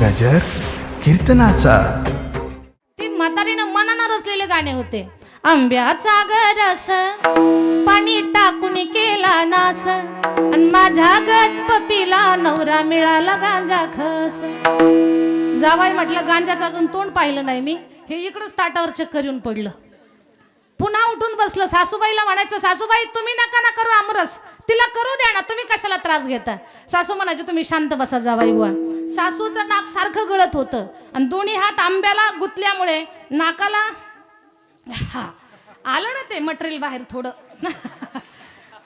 गजर कीर्तनाचा. ते म्हातारीनं मनानं रचलेले गाणे होते. आंब्याचा गरस पाणी टाकून केला नास आणि माझ्या गणपतीला नवरा मिळाला गांजा खस. जावाय म्हटलं गांजाचं अजून तोंड पाहिलं नाही मी. हे इकडंच ताटावर चक्कर येऊन पडलं. बसलं सासूबाईला म्हणायचं सासूबाई तुम्ही नका ना करू आमरस. तिला करू द्या ना तुम्ही कशाला त्रास घेता? सासू म्हणायचे तुम्ही शांत बसा जावाई बुवा. सासूचं नाक सारखं गळत होतं आणि दोन्ही हात आंब्याला गुतल्यामुळे नाकाला हा आलं ना ते मटेरियल बाहेर थोडं.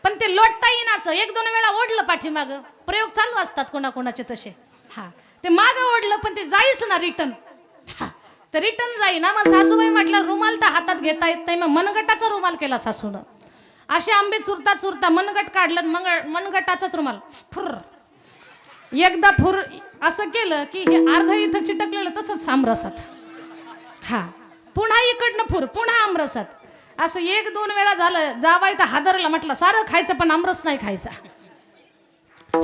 पण ते लोटता येईन असं. एक दोन वेळा ओढलं पाठीमागं. प्रयोग चालू असतात कोणाकोणाचे तसे. हा ते मागं ओढलं पण ते जाईच ना रिटर्न हा तर रिटर्न जाईना. मग सासूबाई म्हटलं रुमाल तर हातात घेता येत नाही. मग मनगटाचा रुमाल केला सासूनं. असे आंबे चुरता चुरता मनगट काढलं मग मनगटाचाच रुमाल. फुर एकदा फुर असं केलं की हे अर्ध इथं चिटकलेलं तसंच आमरसात हा. पुन्हा इकडनं फुर पुन्हा आमरसात. असं एक दोन वेळा झालं जावाय तर हादरला. म्हटलं सारं खायचं पण आमरस नाही खायचा.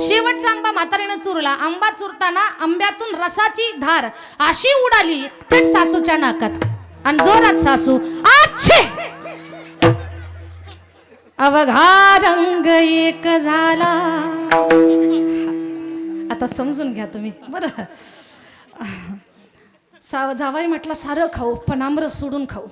शेवटचा आंबा म्हातारीनं चुरला. आंबा चुरताना आंब्यातून रसाची धार अशी उडाली थेट सासूच्या नाकात. आणि जोरात सासू आच्छे! अवघा रंग एक झाला. आता समजून घ्या तुम्ही. बरं. सा जावाई म्हटलं सारं खाऊ पण आमरस सोडून खाऊ.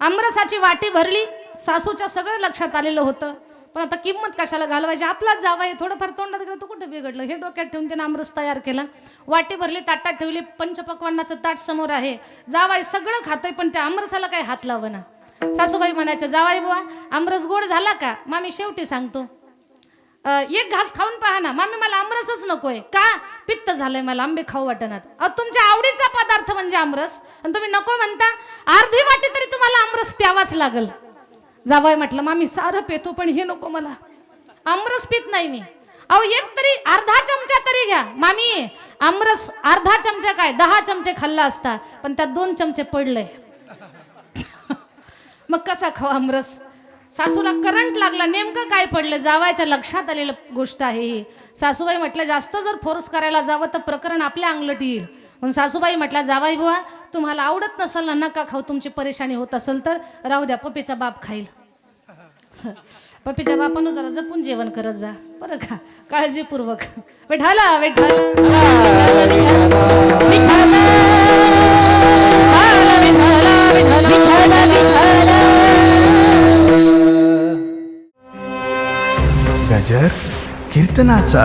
आमरसाची वाटी भरली. सासूच्या सगळं लक्षात आलेलं होतं. पण आता किंमत कशाला घालवायची? आपलाच जावाई थोडंफार तोंडात गेलं तर कुठं बिघडलं? हे डोक्यात ठेवून त्यानं आमरस तयार केला. वाटी भरली ताटात ठेवली. पंचपक्वान्नाचं ताट समोर आहे. जावाय सगळं खातंय पण त्या आमरसाला काही हात लावना? सासूबाई म्हणायच्या जावाय बुवा आमरस गोड झाला का? मामी शेवटी सांगतो. एक घास खाऊन पहा ना. मामी मला आमरसच नकोय. का? पित्त झालंय मला. आंबे खाऊ वाटणार अहो, तुमच्या आवडीचा पदार्थ म्हणजे आमरस? आणि तुम्ही नको म्हणता. अर्धी वाटी तरी तुम्हाला आमरस प्यावाच लागल. जावाय म्हटलं मामी सारं पेतो पण हे नको मला. आमरस पित नाही मी. अहो एक तरी अर्धा चमचा तरी घ्या. मामी आमरस अर्धा चमचा काय? दहा चमचे खाल्ला असता पण त्यात दोन चमचे पडलंय मग कसा खाऊ आमरस? सासूला करंट लागला. नेमकं काय पडलं? जावायच्या लक्षात आलेलं गोष्ट आहे ही. सासूबाई म्हटलं जास्त जर फोर्स करायला जावं तर प्रकरण आपल्या अंगलट येईल. म्हणून सासूबाई म्हटला जावाई बुवा तुम्हाला आवडत नसेल ना नका खाऊ तुमची परेशानी होत असेल तर राहू द्या पप्पीचा बाप खाईल. पप्पीच्या बापानं जरा जपून जेवण करत जा बरं का? काळजीपूर्वक. विठाला विठाला गजर कीर्तनाचा.